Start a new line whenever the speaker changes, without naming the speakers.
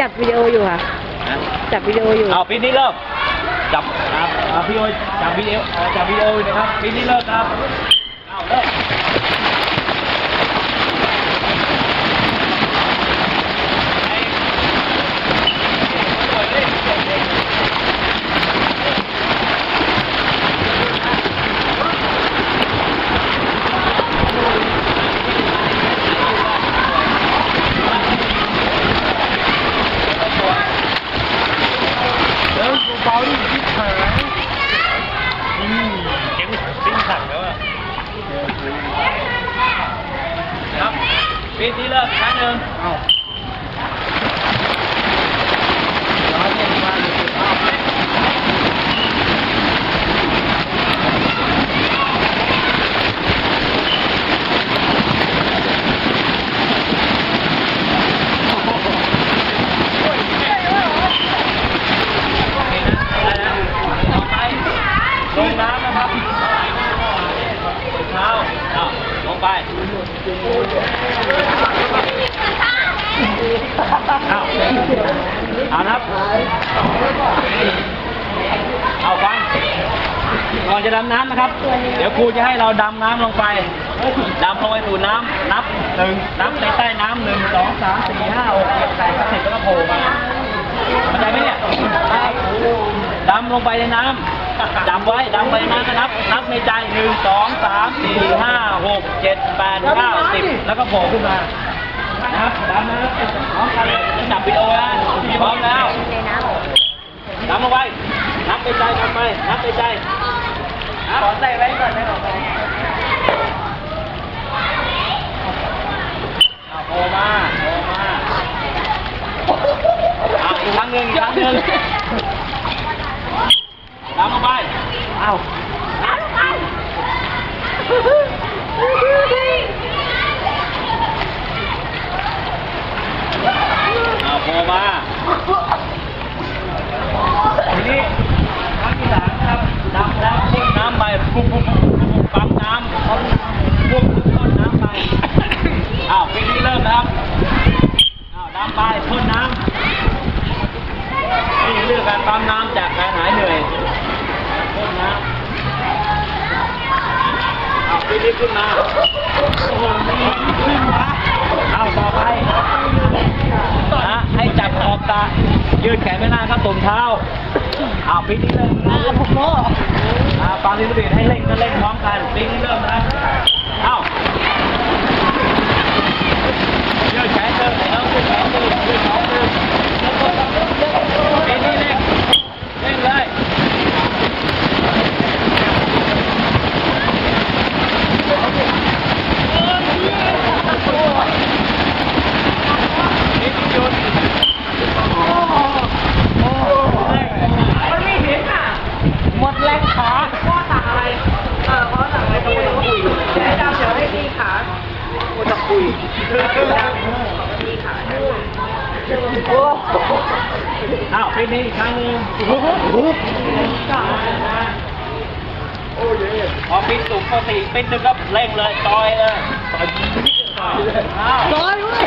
จับวิดีโออยู่ค่ะ
นะ
จับวิดีโออยู่
เอาปีนี้เริ่มจับครับอ่าพี่โอจับวิดีโอเอ่อจับวิดีโออยู่นะครับปีนี้เริ่มครับเอาเริ่มเริ่มเบาๆดิที่หายอืมเก่งปิ้งขัดแล้วอะครับ ปีนี้เริ่มอีกครั้งหนึ่งเอา ต่อไปลงน้ำนะครับเท้าเอาลง ไปเอาเอานะครับ เอาฟังก่อนจะดำน้ำนะครับ เดี๋ยวครูจะให้เราดำน้ำลงไป ดำลงไปสู่น้ำนับหนึ่งนับในใต้น้ำหนึ่งสองสามสี่ห้าหกเจ็ดแปดเก้าสิบแล้วก็โผล่มาเข้าใจไหมเนี่ยดำลงไปในน้ำ ดำไว้ดำไปในน้ำนะครับ นับในใจหนึ่งสองสามสี่ห้าหกเจ็ดแปดเก้าสิบแล้วก็โผล่ขึ้นมานะครับดำนะครับพร้อมกันจับวิดีโอนะพร้อมแล้วดำลงไปนับในใจดำไป นับในใจขอใส่ไว้ก่อนนะขอใส่เอโผล่มาโผล่มาเอาอีกครั้งหนึ่งอีกครั้งหนึ่ง ดำลงไป เอาเอาโผล่มา ทีนี้ครั้งที่สามนะครับดำแล้วพ่นน้ำไปปุ๊บปุ๊บปุ๊บปุ๊บปั๊มน้ำปั๊มน้ำปุ๊บพ่นน้ำไป อ้าวปีนี้เริ่มนะครับอ้าวดำไปพ่นน้ำนี่เรื่องการปั๊มน้ำจากการหายเหนื่อยพ่นน้ำอ้าวปีนี้ขึ้นมาโอ้โหนี่ขึ้นมาอ้าวต่อไปนะให้จับขอบตา ยืดแขนไม่นานครับตุ่มเท้าอ้าวปีนี้เริ่มนะผมโม่อ่าฟังลิสบีให้เล่นก็เล่นพร้อมกันปีนี้เริ่มนะเอ้ายืดแขนเดินไหนน้องยืดแขนเดินยืดท้องเดินปีนี้เล่นเล่นเลยปีนี้หยุด
มันไม่เห็นอะ หมดแรงขาพ่อสั่งอะไร เออพ่อสั่งอะไรพี่ต้องคุยเดี๋ยวดำเดี๋ยวให้พี่ขากูจะคุยพี่ขาโอ้
อ้าวเปีนี้อีกครั้งหนึ่งพอปิดสูงปกติปิดหนึงก็เร่งเลยต่อยเลยต่อยต่อยเลยอ้าว
ร้อยเว้ย